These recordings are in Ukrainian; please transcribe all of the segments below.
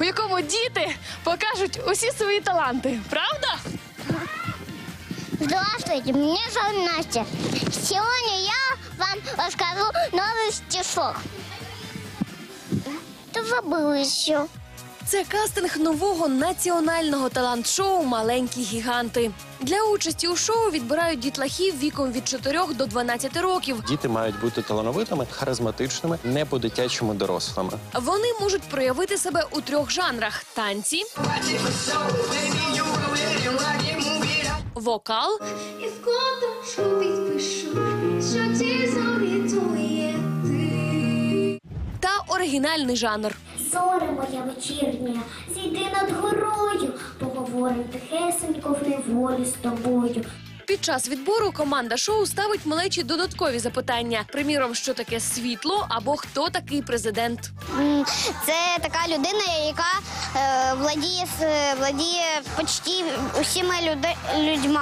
у якому діти покажуть усі свої таланти. Правда? Здравствуйте, меня зовут Настя. Сегодня я вам расскажу новый стишок. Ты забыла еще. Це кастинг нового національного талант-шоу Маленькі гіганти. Для участі у шоу відбирають дітлахів віком від 4 до 12 років. Діти мають бути талановитими, харизматичними, не по-дитячому дорослими. Вони можуть проявити себе у трьох жанрах: танці, вокал та оригінальний жанр. Зоре моя вечірня, зійди над горою, поговорим тихесенько в неволі з тобою. Під час відбору команда шоу ставить малечі додаткові запитання. Приміром, що таке світло або хто такий президент. Це така людина, яка е, владіє, владіє почти усіма люди, людьми.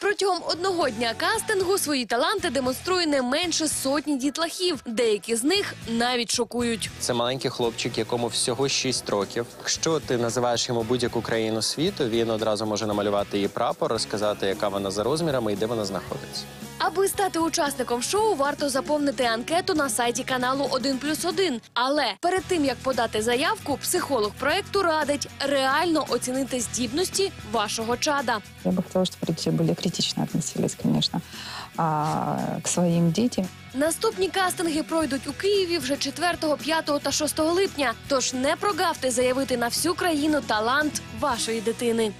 Протягом одного дня кастингу свої таланти демонструє не менше сотні дітлахів. Деякі з них навіть шокують. Це маленький хлопчик, якому всього 6 років. Якщо ти називаєш йому будь-яку країну світу, він одразу може намалювати її прапор, розказати, яка вона за розмірами і де вона знаходиться. Аби стати учасником шоу, варто заповнити анкету на сайті каналу 1 плюс 1. Але перед тим як подати заявку, психолог проекту радить реально оцінити здібності вашого чада. Я бы хотела, чтобы родители более критично относились, конечно, а, к своим детям. Наступні кастинги пройдуть у Києві вже 4, 5 та 6 липня. Тож не прогавте заявити на всю країну талант вашої дитини.